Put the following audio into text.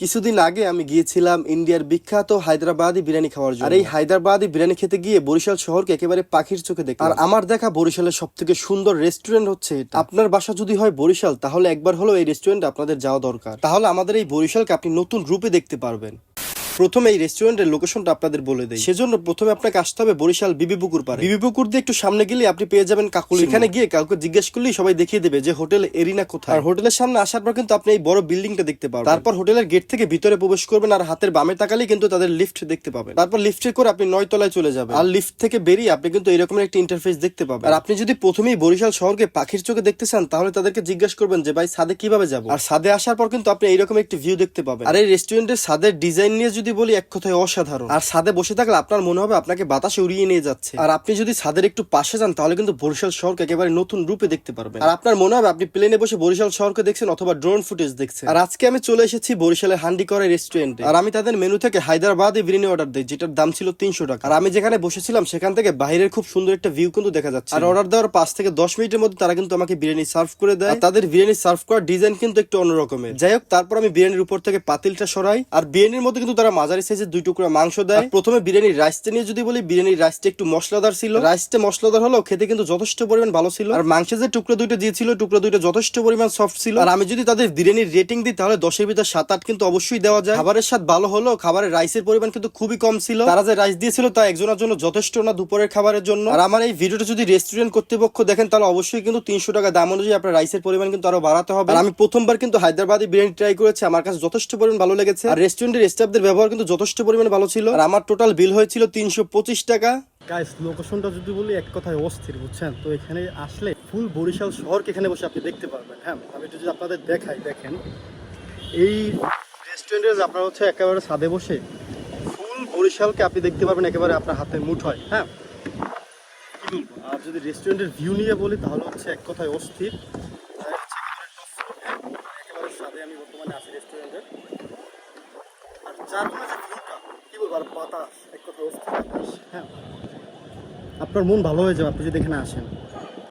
কিছুদিন আগে আমি গিয়েছিলাম ইন্ডিয়ার বিখ্যাত হায়দ্রাবাদী বিরিয়ানি খাওয়ার জন্য। আর এই হায়দ্রাবাদী বিরিয়ানি খেতে গিয়ে বরিশাল শহরকে একেবারে পাখির চোখে দেখি আর আমার দেখা বরিশালের সব থেকে সুন্দর রেস্টুরেন্ট হচ্ছে আপনার বাসা যদি হয় বরিশাল তাহলে একবার হলো এই রেস্টুরেন্ট আপনাদের যাওয়া দরকার। তাহলে আমাদের এই বরিশালকে আপনি নতুন রূপে দেখতে পারবেন। প্রথমে এই রেস্টুরেন্টের লোকেশনটা আপনাদের বলে দেয় সেজন্য প্রথমে আপনাকে আসতে হবে বরিশাল বিবি পুকুর পারে বিবি পুকুর দিয়ে একটু সামনে গেলে আপনি পেয়ে যাবেন কাকুলি এখানে গিয়ে কাউকে জিজ্ঞেস করলেই সবাই দেখিয়ে দেবে যে হোটেল এরিনা কোথায়। আর হোটেলের সামনে আসার পর কিন্তু আপনি এই বড় বিল্ডিংটা দেখতে পাবেন তারপর হোটেলের গেট থেকে ভিতরে প্রবেশ করবেন আর হাতের বামে তাকালেই কিন্তু তাদের লিফট দেখতে পাবেন। তারপর লিফটে করে আপনি নয় তলায় চলে যাবেন। আর লিফট থেকে বেরিয়ে আপনি কিন্তু এরকম একটা ইন্টারফেস দেখতে পাবেন। আর আপনি যদি প্রথমেই বরিশাল শহরকে পাখির চোখে দেখতে চান তাহলে তাদেরকে জিজ্ঞেস করবেন যে ভাই সাদে কীভাবে যাব? আর সাদে আসার পর কিন্তু আপনি এইরকম একটি ভিউ দেখতে পাবেন। আর এই রেস্টুরেন্টের সাদের ডিজাইন নিয়ে যদি বলি এক কথায় অসাধারণ। আর সাদে বসে থাকলে আপনার মনে হবে আপনাকে বাতাসে উড়িয়ে নিয়ে যাচ্ছে। আর আপনি যদি ছাদের একটু পাশে যান তাহলে কিন্তু বরিশাল শহরকে একেবারে নতুন রূপে দেখতে পারবেন। আর আপনার মনে হবে আপনি প্লেনে বসে বরিশাল শহরকে দেখছেন অথবা ড্রোন ফুটেজ দেখছেন। আর আজকে আমি চলে এসেছি বরিশালের হান্ডি করে রেস্টুরেন্টে আর আমি তাদের মেনু থেকে হায়দ্রাবাদে বিরিয়ানি অর্ডার দিই যেটার দাম ছিল তিনশো টাকা। আর আমি যেখানে বসেছিলাম সেখান থেকে বাইরের খুব সুন্দর একটা ভিউ কিন্তু দেখা যাচ্ছে। আর অর্ডার দেওয়ার পাঁচ থেকে দশ মিনিটের মধ্যে তারা কিন্তু আমাকে বিরিয়ানি সার্ভ করে দেয়। আর তাদের বিরিয়ানি সার্ভ করার ডিজাইন কিন্তু একটু অন্যরকমের। যাই হোক তারপর আমি বিরিয়ানির উপর থেকে পাতিলটা সরাই আর বিরিয়ানির মধ্যে কিন্তু তারা মাঝারি সাইজের দুই টুকরা মাংস দেয়। প্রথমে বিরিয়ানির রাইসটা নিয়ে যদি বলি বিরিয়ানির রাইসটা একটু মশলাদার ছিল। রাইসটা মশলাদার হলেও খেতে কিন্তু যথেষ্ট পরিমাণ ভালো ছিল। আর মাংসের যে টুকরো দুইটা দিয়েছিল টুকরো দুইটা যথেষ্ট পরিমাণ সফট ছিল। আর আমি যদি তাদের বিরিয়ানির রেটিং দিই তাহলে দশের ভিতর সাত আট কিন্তু অবশ্যই দেওয়া যায়। খাবারের স্বাদ ভালো হলো খাবারের রাইসের পরিমাণ কিন্তু খুবই কম ছিল। তারা যে রাইস দিয়েছিল তা একজনের জন্য যথেষ্ট না দুপুরের খাবারের জন্য। আর আমার এই ভিডিওটা যদি রেস্টুরেন্ট কর্তৃপক্ষ দেখেন তাহলে অবশ্যই কিন্তু তিনশো টাকা দাম অনুযায়ী আপনার রাইসের পরিমাণ কিন্তু আরও বাড়াতে হবে। আর আমি প্রথমবার কিন্তু হায়দ্রাবাদি বিরিয়ানি ট্রাই করেছি আমার কাছে যথেষ্ট পরিমাণ ভালো লেগেছে। আর রেস্টুরেন্টের স্টাফদের ব্যবহার কিন্তু যথেষ্ট পরিমাণে ভালো ছিল। আর আমার টোটাল বিল হয়েছিল তিনশো পঁচিশ টাকা। গাইস লোকেশনটা যদি বলি এক কথায় অস্থির বুঝছেন? তো এখানে আসলে ফুল বরিশাল শহরকে এখানে বসে আপনি দেখতে পারবেন হ্যাঁ? আমি যদি আপনাদের দেখাই দেখেন। এই রেস্টুরেন্টে আপনারা হচ্ছে একেবারে ছাদে বসে ফুল বরিশালকে আপনি দেখতে পারবেন একেবারে আপনার হাতের মুঠোয় হ্যাঁ আর যদি রেস্টুরেন্টের ভিউ নিয়ে বলি তাহলে হচ্ছে এক কথায় অস্থির। একেবারে floor, হ্যাঁ, আমি বর্তমানে আছি রেস্টুরেন্টের কি বলব এক হ্যাঁ আপনার মন ভালো হয়ে যাবে আপনি যদি এখানে আসেন।